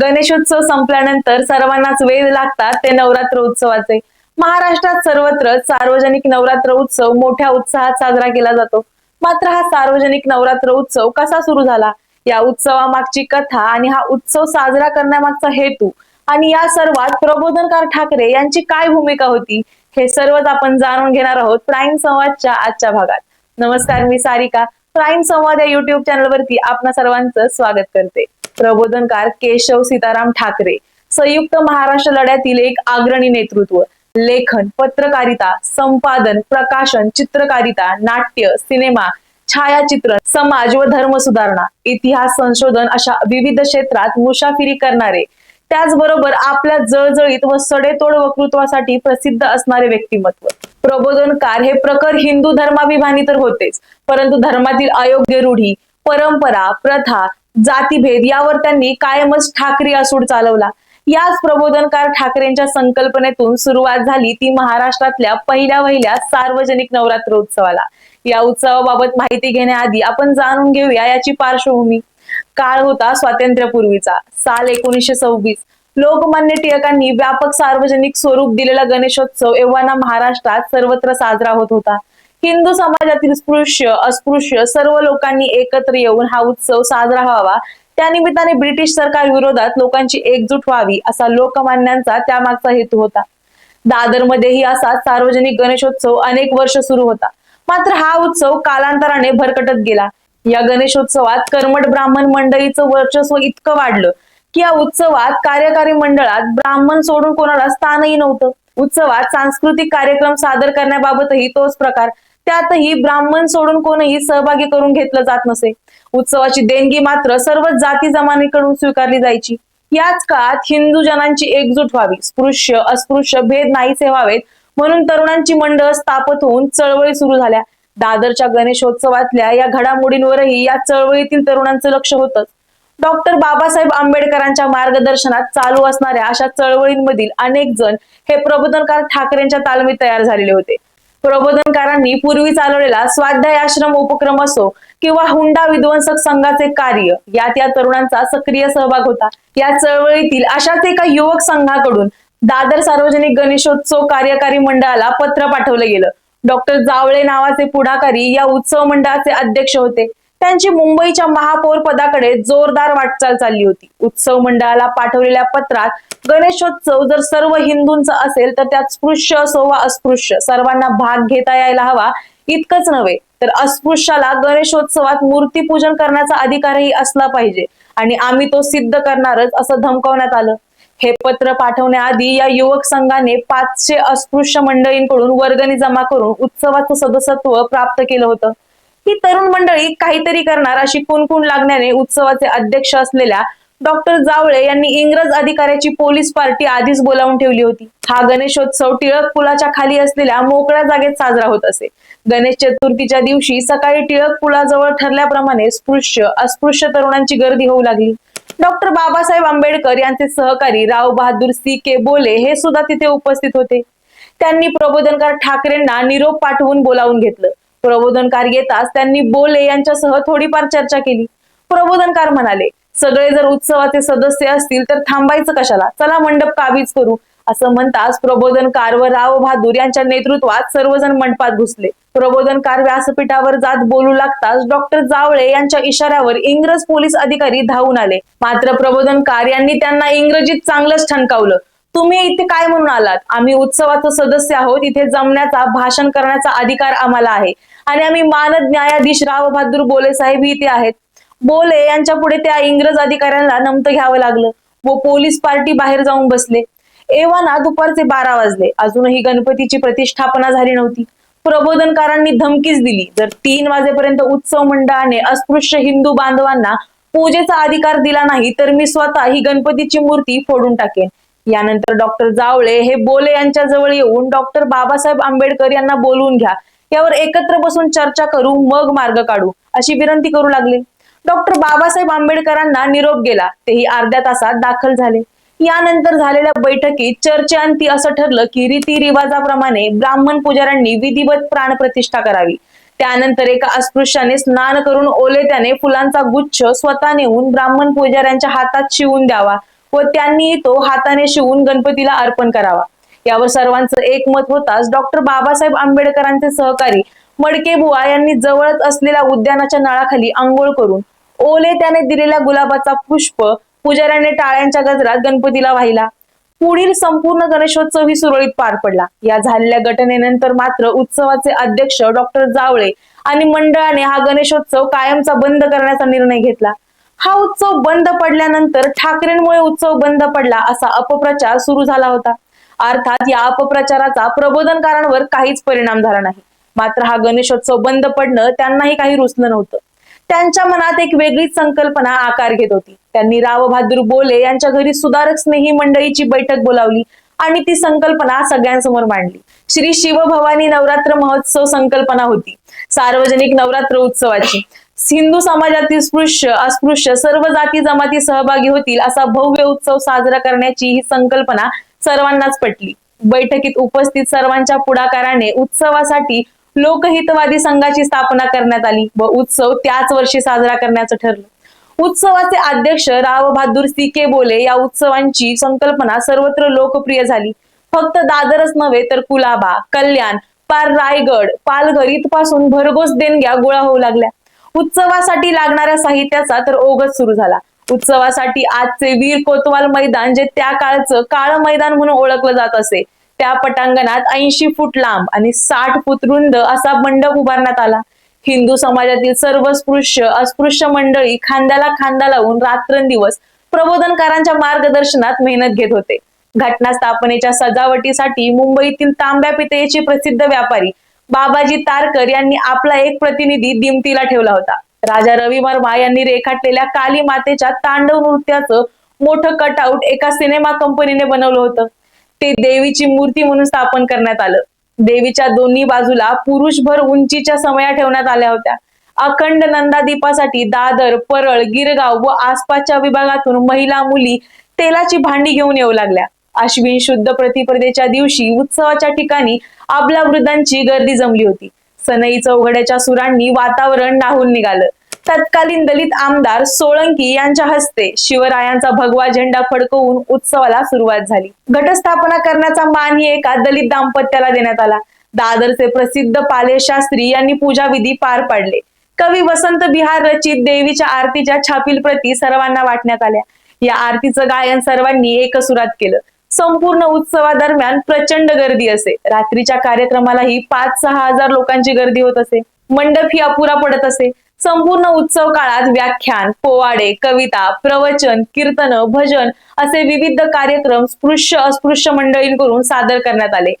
गणेशोत्सव संपल्यानंतर सर्वांनाच वेध लागतात ते नवरात्र उत्सवाचे. महाराष्ट्रात सर्वत्र सार्वजनिक नवरात्र उत्सव मोठ्या उत्साहात साजरा केला जातो. मात्र हा सार्वजनिक नवरात्र उत्सव कसा सुरू झाला? या उत्सवामागची कथा आणि हा उत्सव साजरा करण्यामागचा हेतू आणि या सर्वात प्रबोधनकार ठाकरे यांची काय भूमिका होती? हे सर्वच आपण जाणून घेणार आहोत प्राईम संवादच्या आजच्या भागात. नमस्कार मी सारिका. प्राईम संवाद या युट्यूब चॅनलवरती आपणा सर्वांचं स्वागत करते. प्रबोधनकार केशव सीताराम ठाकरे संयुक्त महाराष्ट्र लढ्यातील एक अग्रणी नेतृत्व लेखन पत्रकारिता संपादन प्रकाशन चित्रकारिता नाट्य सिनेमा छायाचित्र समाज व धर्म सुधारणा इतिहास संशोधन अशा विविध क्षेत्रात मुसाफिरी करणारे त्याचबरोबर आपल्या जळजळीत व सडेतोड वक्तृत्वासाठी प्रसिद्ध असणारे व्यक्तिमत्व. प्रबोधनकार हे प्रखर हिंदू धर्माभिमानी तर होतेच परंतु धर्मातील अयोग्य रूढी परंपरा प्रथा जातीभेद यावर त्यांनी कायमच ठाकरी असूड चालवला. याच प्रबोधनकार ठाकरेंच्या संकल्पनेतून सुरुवात झाली ती महाराष्ट्रातल्या पहिल्या वहिल्या सार्वजनिक नवरात्र उत्सवाला. या उत्सवाबाबत माहिती घेण्याआधी आपण जाणून घेऊया याची पार्श्वभूमी. काळ होता स्वातंत्र्यपूर्वीचा. साल एकोणीसशे सव्वीस. लोकमान्य टिळकांनी व्यापक सार्वजनिक स्वरूप दिलेला गणेशोत्सव एव्हाना महाराष्ट्रात सर्वत्र साजरा होत होता. हिंदू समाजातील स्पृश्य अस्पृश्य सर्व लोकांनी एकत्र येऊन हा उत्सव साजरा व्हावा. त्यानिमित्ताने ब्रिटिश सरकार विरोधात लोकांची एकजूट व्हावी असा लोकमान्यांचा त्यामागचा हेतू होता. दादर मध्येही असा सार्वजनिक गणेशोत्सव अनेक वर्ष सुरू होता. मात्र हा उत्सव कालांतराने भरकटत गेला. या गणेशोत्सवात कर्मठ ब्राह्मण मंडळीचं वर्चस्व इतकं वाढलं की या उत्सवात कार्यकारी मंडळात ब्राह्मण सोडून कोणाला स्थानही नव्हतं. उत्सवात सांस्कृतिक कार्यक्रम सादर करण्याबाबतही तोच प्रकार त्यातही ब्राह्मण सोडून कोणीही सहभागी करून घेतलं जात नसे. उत्सवाची देणगी मात्र सर्वच जाती जमानेकडून स्वीकारली जायची. याच काळात हिंदू जनांची एकजूट व्हावी. स्पृश्य अस्पृश्य भेद नाहीसे व्हावेत. म्हणून तरुणांची मंडळ स्थापत होऊन चळवळी सुरू झाल्या. दादरच्या गणेशोत्सवातल्या या घडामोडींवरही या चळवळीतील तरुणांचं लक्ष होतंच. डॉक्टर बाबासाहेब आंबेडकरांच्या मार्गदर्शनात चालू असणाऱ्या अशा चळवळींमधील अनेक जण हे प्रबोधनकार ठाकरेंच्या तालमीत तयार झालेले होते. प्रबोधनकारांनी पूर्वी चालवलेला स्वाध्याय आश्रम उपक्रम असो किंवा हुंडा विध्वंसक संघाचे कार्य यात या तरुणांचा सक्रिय सहभाग होता. या चळवळीतील अशाच एका युवक संघाकडून दादर सार्वजनिक गणेशोत्सव कार्यकारी मंडळाला पत्र पाठवलं गेलं. डॉक्टर जावळे नावाचे पुढाकारी या उत्सव मंडळाचे अध्यक्ष होते. त्यांची मुंबईच्या महापौर पदाकडे जोरदार वाटचाल चालली होती. उत्सव मंडळाला पाठवलेल्या पत्रात गणेशोत्सव जर सर्व हिंदूंचा असेल तर त्यात स्पृश्य असो वा अस्पृश्य सर्वांना भाग घेता यायला हवा इतकंच नव्हे तर अस्पृश्याला गणेशोत्सवात मूर्तीपूजन करण्याचा अधिकारही असला पाहिजे आणि आम्ही तो सिद्ध करणारच असं धमकावण्यात आलं. हे पत्र पाठवण्याआधी या युवक संघाने पाचशे अस्पृश्य मंडळींकडून वर्गणी जमा करून उत्सवाचं सदस्यत्व प्राप्त केलं होतं. ही तरुण मंडळी काहीतरी करणार अशी कुणकुण लागण्याने उत्सवाचे अध्यक्ष असलेल्या डॉक्टर जावळे यांनी इंग्रज अधिकाऱ्याची पोलीस पार्टी आधीच बोलावून ठेवली होती. हा गणेशोत्सव टिळक पुलाच्या खाली असलेल्या मोकळ्या जागेत साजरा होत असे. गणेश चतुर्थीच्या दिवशी सकाळी टिळक पुलाजवळ ठरल्याप्रमाणे स्पृश्य अस्पृश्य तरुणांची गर्दी होऊ लागली. डॉक्टर बाबासाहेब आंबेडकर यांचे सहकारी राव बहादूर सी के बोले हे सुद्धा तिथे उपस्थित होते. त्यांनी प्रबोधनकार ठाकरेंना निरोप पाठवून बोलावून घेतलं. प्रबोधनकार येताच त्यांनी बोले यांच्यासह थोडीफार चर्चा केली. प्रबोधनकार म्हणाले सगळे जर उत्सवाचे सदस्य असतील तर थांबायचं कशाला? चला मंडप काबीज करू. असं म्हणताच प्रबोधनकार व राव बहादूर यांच्या नेतृत्वात सर्वजण मंडपात घुसले. प्रबोधनकार व्यासपीठावर जात बोलू लागताच डॉक्टर जावळे यांच्या इशाऱ्यावर इंग्रज पोलीस अधिकारी धावून आले. मात्र प्रबोधनकार यांनी त्यांना इंग्रजीत चांगलंच ठणकावलं. तुम्ही इथे काय म्हणून आलात? आम्ही उत्सवाचं सदस्य आहोत. इथे जमण्याचा भाषण करण्याचा अधिकार आम्हाला आहे. आणि आम्ही मानद न्यायाधीश राव बहादूर बोले साहेब इथे आहेत. बोले यांच्या पुढे त्या इंग्रज अधिकाऱ्यांना नमतं घ्यावं लागलं. व पोलीस पार्टी बाहेर जाऊन बसले. एव्हाना दुपारचे बारा वाजले. अजूनही गणपतीची प्रतिष्ठापना झाली नव्हती. प्रबोधनकारांनी धमकीच दिली. जर तीन वाजेपर्यंत उत्सव मंडळाने अस्पृश्य हिंदू बांधवांना पूजेचा अधिकार दिला नाही तर मी स्वतः ही गणपतीची मूर्ती फोडून टाकेन. यानंतर डॉक्टर जावळे हे बोले यांच्या जवळ येऊन डॉक्टर बाबासाहेब आंबेडकर यांना बोलवून घ्या. यावर एकत्र बसून चर्चा करू मग मार्ग काढू अशी विनंती करू लागले. डॉक्टर बाबासाहेब आंबेडकरांना निरोप गेला. तेही अर्ध्या तासात दाखल झाले. यानंतर झालेल्या बैठकीत चर्चेअंती असं ठरलं की रीतिरिवाजाप्रमाणे ब्राह्मण पुजाऱ्यांनी विधिवत प्राणप्रतिष्ठा करावी. त्यानंतर एका अस्पृश्याने स्नान करून ओले त्याने फुलांचा गुच्छ स्वतः नेऊन ब्राह्मण पुजाऱ्यांच्या हातात शिवून द्यावा. व त्यांनी तो हाताने शिवून गणपतीला अर्पण करावा. यावर सर्वांचं एकमत होताच डॉक्टर बाबासाहेब आंबेडकरांचे सहकारी मडके बुवा यांनी जवळच असलेल्या उद्यानाच्या नळाखाली आंघोळ करून ओले त्याने दिलेल्या गुलाबाचा पुष्प पुजाऱ्याने टाळ्यांच्या गजरात गणपतीला वाहिला. पुढील संपूर्ण गणेशोत्सव ही सुरळीत पार पडला. या झालेल्या घटनेनंतर मात्र उत्सवाचे अध्यक्ष डॉक्टर जावळे आणि मंडळाने हा गणेशोत्सव कायमचा बंद करण्याचा निर्णय घेतला. हा उत्सव बंद पडल्यानंतर ठाकरेंमुळे उत्सव बंद पडला असा अपप्रचार सुरू झाला होता. अर्थात या अपप्रचाराचा प्रबोधनकारांवर काहीच परिणाम झाला नाही. मात्र हा गणेशोत्सव बंद पडणं त्यांनाही काही रुचलं नव्हतं. त्यांच्या मनात एक वेगळीच संकल्पना आकार घेत होती. त्यांनी राव बहादूर बोले यांच्या घरी सुधारक स्नेही मंडळीची बैठक बोलावली आणि ती संकल्पना सगळ्यांसमोर मांडली. श्री शिवभवानी नवरात्र महोत्सव संकल्पना होती. सार्वजनिक नवरात्र उत्सवाची. हिंदू समाजातील स्पृश्य अस्पृश्य सर्व जाती जमाती सहभागी होतील असा भव्य उत्सव साजरा करण्याची ही संकल्पना सर्वांनाच पटली. बैठकीत उपस्थित सर्वांच्या पुढाकाराने उत्सवासाठी लोकहितवादी संघाची स्थापना करण्यात आली व उत्सव त्याच वर्षी साजरा करण्याचं ठरलं. उत्सवाचे अध्यक्ष राव बहादूर सी के बोले या उत्सवांची संकल्पना सर्वत्र लोकप्रिय झाली. फक्त दादरच नव्हे तर कुलाबा कल्याण पार रायगड पालघर इथपासून भरघोस देणग्या गोळा होऊ लागल्या. उत्सवासाठी लागणाऱ्या साहित्याचा तर ओघच सुरू झाला. उत्सवासाठी आजचे वीर कोतवाल मैदान जे त्या काळचं काळ मैदान म्हणून ओळखलं जात असे त्या पटांगणात ऐंशी फूट लांब आणि साठ फूट रुंद असा मंडप उभारण्यात आला. हिंदू समाजातील सर्व स्पृश्य अस्पृश्य मंडळी खांद्याला खांदा लावून रात्रंदिवस प्रबोधनकारांच्या मार्गदर्शनात मेहनत घेत होते. घटना स्थापनेच्या सजावटीसाठी मुंबईतील तांब्या पितळेचे प्रसिद्ध व्यापारी बाबाजी तारकर यांनी आपला एक प्रतिनिधी दिमतीला ठेवला होता. राजा रवी वर्मा यांनी रेखाटलेल्या काली मातेच्या तांडव नृत्याचं मोठं कटआउट एका सिनेमा कंपनीने बनवलं होतं. ते देवीची मूर्ती म्हणून स्थापन करण्यात आलं. देवीच्या दोन्ही बाजूला पुरुषभर उंचीच्या समया ठेवण्यात आल्या होत्या. अखंड नंदादीपासाठी दादर परळ गिरगाव व आसपासच्या विभागातून महिला मुली तेलाची भांडी घेऊन येऊ लागल्या. अश्विन शुद्ध प्रतिपदेच्या दिवशी उत्सवाच्या ठिकाणी आपल्या वृद्धांची गर्दी जमली होती. सनई चौघड्याच्या सुरांनी वातावरण नाहून निघालं. तत्कालीन दलित आमदार सोळंकी यांच्या हस्ते शिवरायांचा भगवा झेंडा फडकवून उत्सवाला सुरुवात झाली. घटस्थापना करण्याचा मानही एका दलित दाम्पत्याला देण्यात आला. दादरचे प्रसिद्ध पाले शास्त्री यांनी पूजाविधी पार पाडले. कवी वसंत बिहार रचित देवीच्या आरतीच्या छापील प्रती सर्वांना वाटण्यात आल्या. या आरतीचं गायन सर्वांनी एकसुरात केलं. संपूर्ण उत्सवादरम्यान प्रचंड गर्दी असे. रात्रीच्या कार्यक्रमालाही पाच सहा हजार लोकांची गर्दी होत असे. मंडप ही अपुरा पडत असे. संपूर्ण उत्सव काळात व्याख्यान पोवाडे कविता प्रवचन कीर्तन भजन असे विविध कार्यक्रम स्पृश्य अस्पृश्य मंडळींकडून सादर करण्यात आले.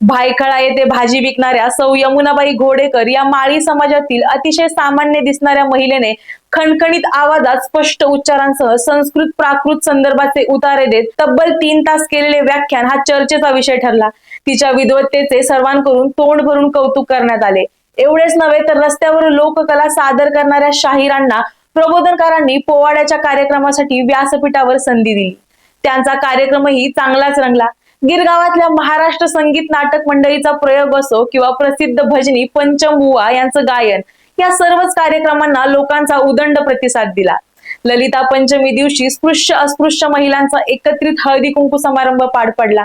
भायखळा येथे भाजी विकणाऱ्या सौ यमुनाबाई घोडेकर या माळी समाजातील अतिशय सामान्य दिसणाऱ्या महिलेने खणखणीत आवाजात स्पष्ट उच्चारांसह संस्कृत प्राकृत संदर्भाचे उतारे देत तब्बल तीन तास केलेले व्याख्यान हा चर्चेचा विषय ठरला. तिच्या विद्वत्तेचे सर्वांकडून तोंड भरून कौतुक करण्यात आले. एवढेच नव्हे तर रस्त्यावर लोककला सादर करणाऱ्या शाहिरांना प्रबोधनकारांनी पोवाड्याच्या कार्यक्रमासाठी व्यासपीठावर संधी दिली. त्यांचा कार्यक्रमही चांगलाच रंगला. गिरगावातल्या महाराष्ट्र संगीत नाटक मंडळीचा प्रयोग असो किंवा प्रसिद्ध भजनी पंचमबुवा यांचं गायन या सर्वच कार्यक्रमांना लोकांचा उदंड प्रतिसाद दिला. ललिता पंचमी दिवशी स्पृश्य अस्पृश्य महिलांचा एकत्रित हळदी कुंकू समारंभ पार पडला.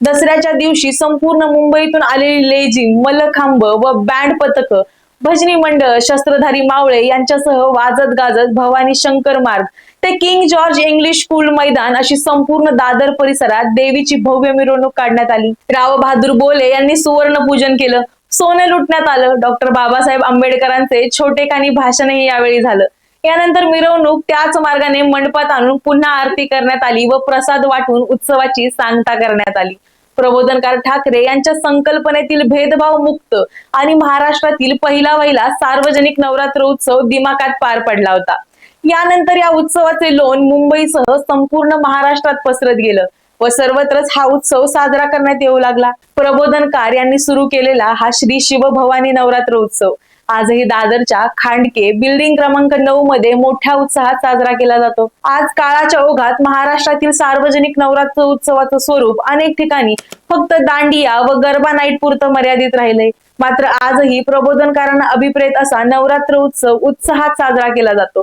दसऱ्याच्या दिवशी संपूर्ण मुंबईतून आलेली लेझी मलखांब व बँड पथक भजनी मंडळ शस्त्रधारी मावळे यांच्यासह वाजत गाजत भवानी शंकर मार्ग ते किंग जॉर्ज इंग्लिश स्कूल मैदान अशी संपूर्ण दादर परिसरात देवीची भव्य मिरवणूक काढण्यात आली. राव बहादूर बोले यांनी सुवर्ण पूजन केलं. सोने लुटण्यात आलं. डॉक्टर बाबासाहेब आंबेडकरांचे छोटेखानी भाषणही यावेळी झालं. यानंतर मिरवणूक त्याच मार्गाने मंडपात आणून पुन्हा आरती करण्यात आली व प्रसाद वाटून उत्सवाची सांगता करण्यात आली. प्रबोधनकार ठाकरे यांच्या संकल्पनेतील भेदभाव मुक्त आणि महाराष्ट्रातील पहिला वहिला सार्वजनिक नवरात्र उत्सव दिमाखात पार पडला होता. यानंतर या उत्सवाचे लोन मुंबईसह संपूर्ण महाराष्ट्रात पसरत गेलं. व सर्वत्रच हा उत्सव साजरा करण्यात येऊ लागला. प्रबोधनकार यांनी सुरू केलेला हा श्री शिवभवानी नवरात्र उत्सव. आजही दादरच्या खांडके बिल्डिंग क्रमांक नऊ मध्ये मोठ्या उत्साहात साजरा केला जातो. आज काळाच्या ओघात महाराष्ट्रातील सार्वजनिक नवरात्र उत्सवाचं स्वरूप अनेक ठिकाणी फक्त दांडिया व गरबा नाईट पुरतं मर्यादित राहिलंय. मात्र आजही प्रबोधनकारांना अभिप्रेत असा नवरात्र उत्सव उत्साहात साजरा केला जातो.